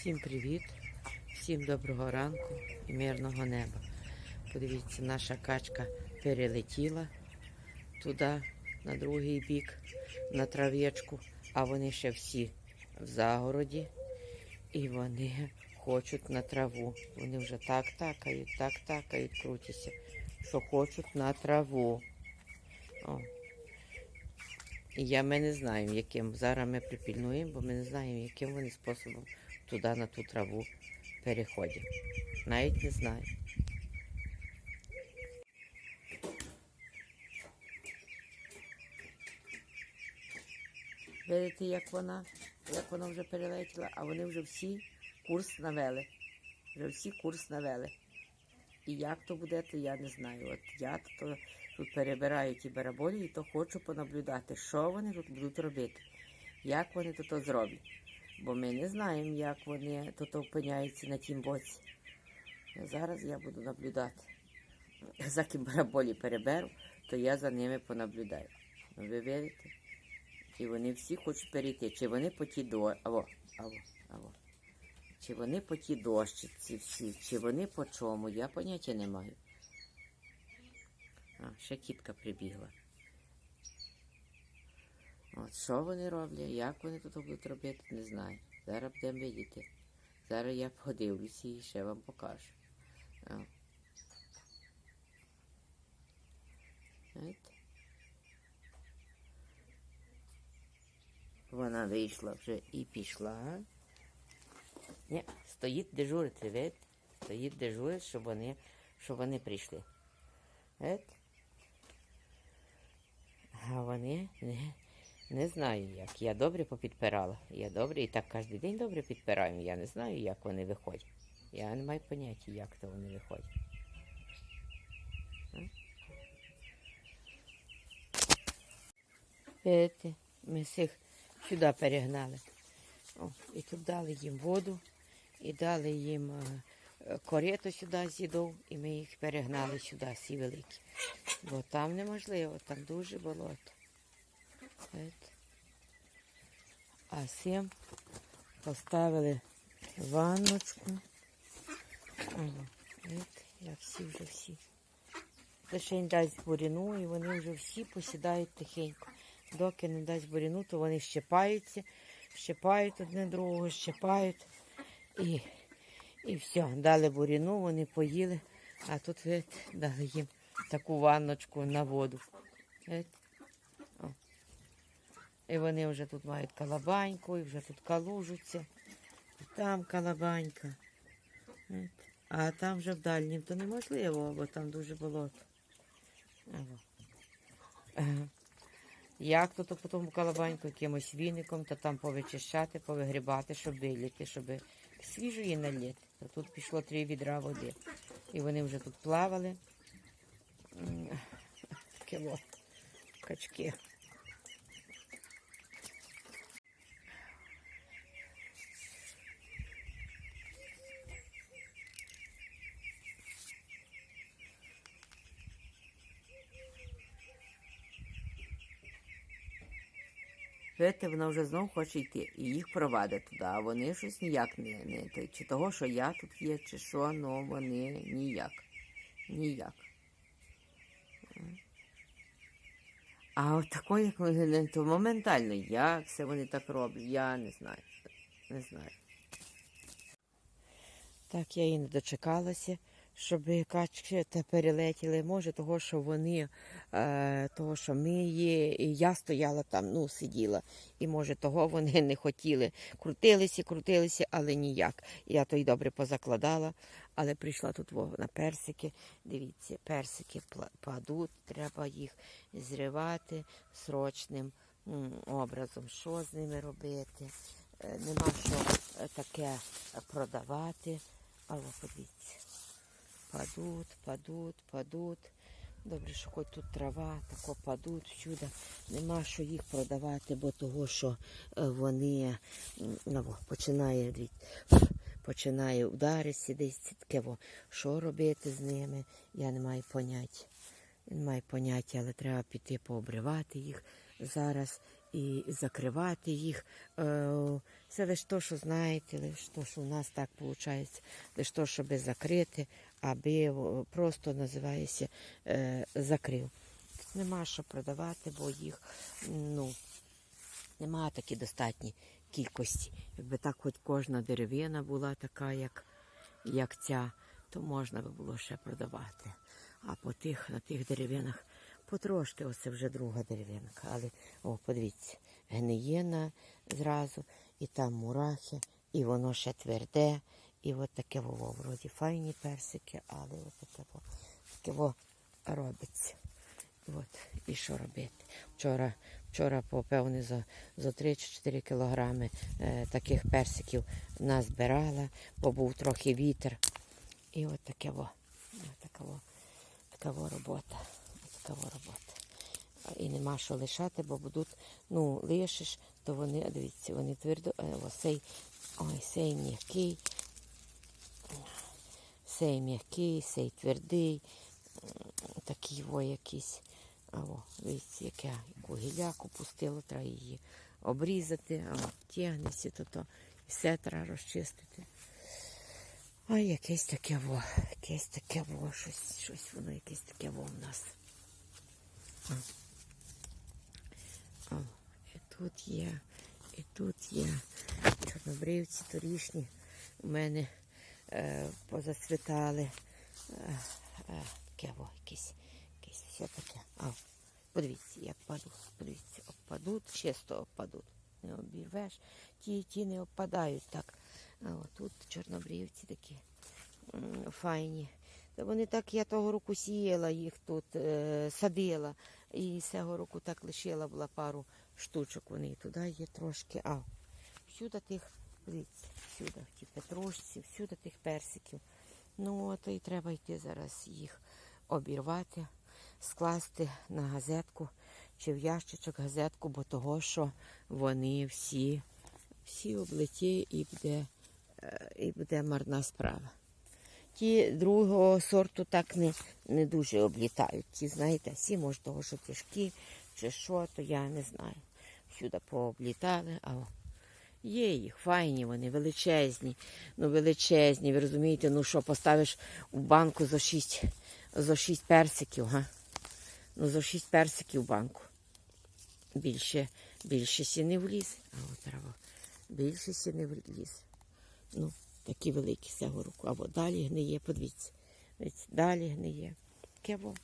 Всім привіт, всім доброго ранку і мирного неба. Подивіться, наша качка перелетіла туди, на другий бік, на трав'ячку, а вони ще всі в загороді. І вони хочуть на траву. Вони вже так такають, так такають, крутяться, що хочуть на траву. О. І я, ми не знаємо, яким. Зараз ми припільнуємо, бо ми не знаємо, яким вони способом туди на ту траву переходять. Навіть не знаю. Видите, як вона, як вона вже перелетіла, а вони вже всі курс навели. Вже всі курс навели. І як то буде, то я не знаю. От я то тут перебираю ті бараболі і то хочу понаблюдати, що вони тут будуть робити, як вони то, то зроблять. Бо ми не знаємо, як вони тут опиняються на тім боці. Зараз я буду наблюдати. За ким бараболі переберу, то я за ними понаблюдаю. Ви вірите? І вони всі хочуть перейти. Чи вони по ті до... Аво, аво, аво. Чи вони по ті дощиці всі, чи вони по чому, я поняття не маю. А, ще кітка прибігла. От що вони роблять, як вони тут будуть робити, не знаю. Зараз будемо видіти. Зараз я подивлюся і ще вам покажу. Вона вийшла вже і пішла. Ні, стоїть дежурить, видите? Стоїть дежурить, щоб вони, щоб вони прийшли. Видите? А вони не, не знаю як. Я добре попідпирала. Я добре і так кожен день добре підпираю. Я не знаю, як вони виходять. Я не маю поняття, як то вони виходять. М? Ми всіх сюди перегнали. О, і тут дали їм воду, і дали їм е, корито сюди з'їдов, і ми їх перегнали сюди, всі великі. Бо там неможливо, там дуже болото. А сім поставили ванночку. Як всі вже всі. Лише дасть буріну, і вони вже всі посідають тихенько. Доки не дасть буріну, то вони щепаються, щепають одне другого, щепають. І, і все, дали буріну, вони поїли, а тут видите, дали їм таку ванночку на воду. Видите? І вони вже тут мають калабаньку, і вже тут калужуться. І там калабанька. А там вже в дальнім то неможливо, бо там дуже болото. Як то, то потім калабаньку якимось віником, то там повичищати, повигрібати, щоб виліти, щоб свіжої налити. То тут пішло три відра води. І вони вже тут плавали. Таке во, качки. Видите, вона вже знов хоче йти і їх провадить туди, а вони щось ніяк не, не чи того, що я тут є, чи що, ну вони ніяк. Ніяк. А от такої, як вони, то моментально, як це вони так роблять, я не знаю. Не знаю. Так, я і не дочекалася, щоб качки та перелетіли. Може, того, що вони, е, того, що ми є, і я стояла там, ну, сиділа. І може, того вони не хотіли. Крутилися, крутилися, але ніяк. Я то й добре позакладала, але прийшла тут на персики. Дивіться, персики падуть, треба їх зривати срочним образом. Що з ними робити? Е, Нема що е, таке продавати. Але подивіться. Падуть, падуть, падуть. Добре, що хоч тут трава, тако падуть всюди. Нема що їх продавати, бо того, що е, вони ну, починає, починає ударитися десь таке, во, що робити з ними, я не маю поняття. Не маю поняття, але треба піти пообривати їх зараз і закривати їх. Е, Це лише то, що знаєте, лише то, що у нас так виходить, лише то, щоб закрити, аби просто називається е, закрив. Нема що продавати, бо їх ну, нема такі достатні кількості. Якби так хоч кожна деревина була така, як, як ця, то можна би було ще продавати. А по тих, на тих деревинах потрошки, оце вже друга деревинка. Але о, подивіться, гниєна зразу, і там мурахи, і воно ще тверде, і от таке воно, вроді файні персики, але от таке во, таке во робиться. От, і що робити? Вчора, вчора попевне, за, за 3-4 кілограми е, таких персиків назбирала, бо був трохи вітер. І от таке во, така во робота. Така робота. І нема що лишати, бо будуть, ну, лишиш, то вони, дивіться, вони твердо, е, ось цей, ой, цей м'який, цей м'який, цей твердий, такий во якийсь. А о, дивіться, яке, яку гіляку пустило, треба її обрізати, а тягнеться, то то все треба розчистити. А якесь таке во, якесь таке во, щось, щось воно якесь таке во в нас. А. О, і тут є, і тут є чорнобривці торішні. У мене е, позацвітали. Е, е, якесь, якесь все таке. А, подивіться, як падуть, подивіться, обпадуть, чисто обпадуть. Не обірвеш, ті, ті не обпадають так. А от тут чорнобривці такі файні. Та вони так, я того року сіяла їх тут, е, садила. І цього року так лишила була пару штучок. Вони туди є трошки. А, всюди тих, дивіться, всюди ті петрушці, всюди тих персиків. Ну, от і треба йти зараз їх обірвати, скласти на газетку чи в ящичок газетку, бо того, що вони всі, всі облеті і буде, е, і буде марна справа. Ті другого сорту так не, не дуже облітають. Ті, знаєте, всі, може, того, що тяжкі чи що, то я не знаю. Всюди пооблітали, а є їх, файні вони, величезні. Ну, величезні, ви розумієте, ну що, поставиш у банку за шість, за шість персиків, га? Ну, за шість персиків в банку. Більше, більше сі не вліз. А от треба. Більше сі не вліз. Ну, такі великі цього року. Або далі гниє, подивіться. Дивіться, Далі гниє. Кево.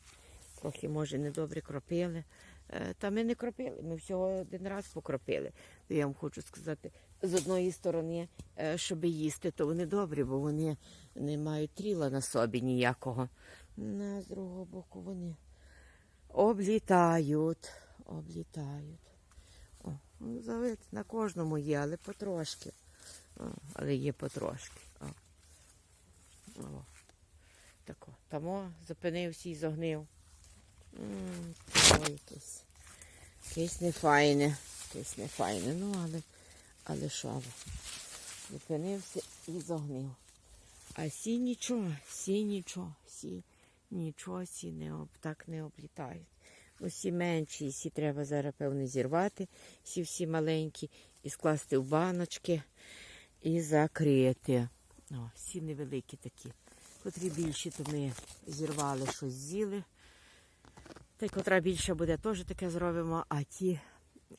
Трохи, може, недобре кропили. Е, Та ми не кропили, ми всього один раз покропили. То я вам хочу сказати, з одної сторони, е, щоб їсти, то вони добрі, бо вони не мають тріла на собі ніякого. На з другого боку вони облітають, облітають. О, ну, завит на кожному є, але потрошки. Але є потрошки. О. О. Тако. Тамо зупинився і зогнив. М, тако якесь. Нефайне. Якесь нефайне. Ну, але, але що? Зупинився і зогнив. А сі нічого, сі нічого, сі нічого, сі не об, так не облітають. Ну, сі менші, сі треба зараз, певно, зірвати, сі всі маленькі, і скласти в баночки і закрити. О, сі невеликі такі. Котрі більші, то ми зірвали, щось з'їли. Та й котра більше буде, теж таке зробимо, а ті,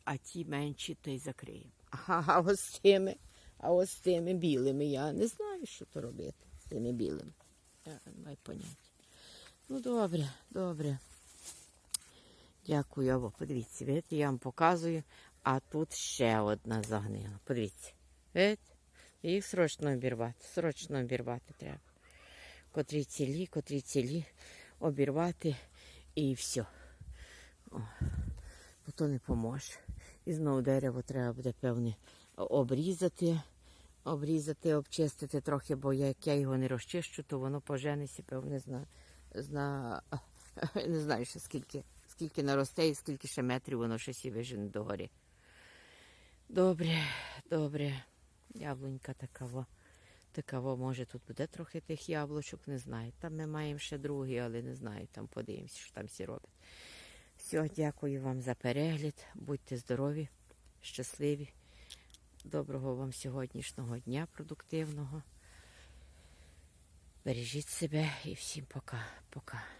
а ті менші, то й закриємо. А, ось тими, а ось тими білими я не знаю, що то робити з тими білими. Я не маю поняття. Ну, добре, добре. Дякую, або подивіться, видите, я вам показую, а тут ще одна загнила. Подивіться. Видите? Їх срочно обірвати, срочно обірвати треба. Котрі цілі, котрі цілі, обірвати і все. О, бо то не поможе. І знову дерево треба буде, певне, обрізати, обрізати, обчистити трохи, бо як я його не розчищу, то воно поженеться, певне, зна, зна, не знаю, ще скільки, скільки наросте і скільки ще метрів воно ще вижене догорі. Добре, добре. Яблунька такава. Такава, може, тут буде трохи тих яблучок, не знаю. Там ми маємо ще другі, але не знаю. Там подивимося, що там всі роблять. Все, дякую вам за перегляд. Будьте здорові, щасливі. Доброго вам сьогоднішнього дня продуктивного. Бережіть себе і всім пока-пока.